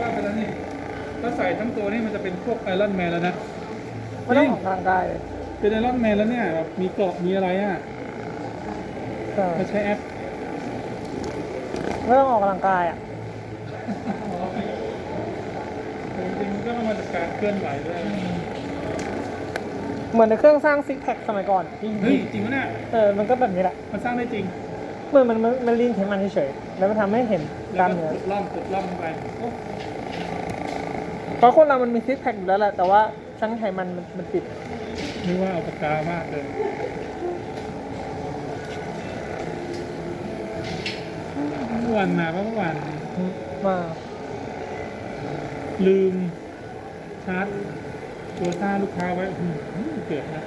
ว่าไปแล้วนี่ถ้าใส่ทั้งตัวนี่มันจะเป็นพวกไอรอนแมนแล้วนะไม่ต้องออกกำงกายเลยเป็นไอรอนแมนแล้วเนี่ยแบบมีเกราะมีอะไรอะ่มัใช้แอป ไม่ต้องออกกำลังกายอะจริงๆก็มาจากการเคลื่อนไหวด้วยเหมือนในเครื่องสร้างซิกแพคสมัยก่อนเฮ้ยจริงปะเนี่ยเออมันก็แบบนี้แหละมันสร้างได้จริงเหมือนมันมันมันลีนไขมันเฉยๆแล้วมันทำให้เห็นกแล้ล้าวมก็เนื้อ กดล่องกดล่องเข้าไปโอ้เพราะคนเรามันมีซิกแพคอยู่แล้วแหละแต่ว่าชั้นไขมันมันมันติดนึกว่าเอาปากกามากเลย เมื่อวันมาเมื่อวานมาลืมชาร์จตัวซ่าลูกค้าไว้อื้อหือเกิดนะ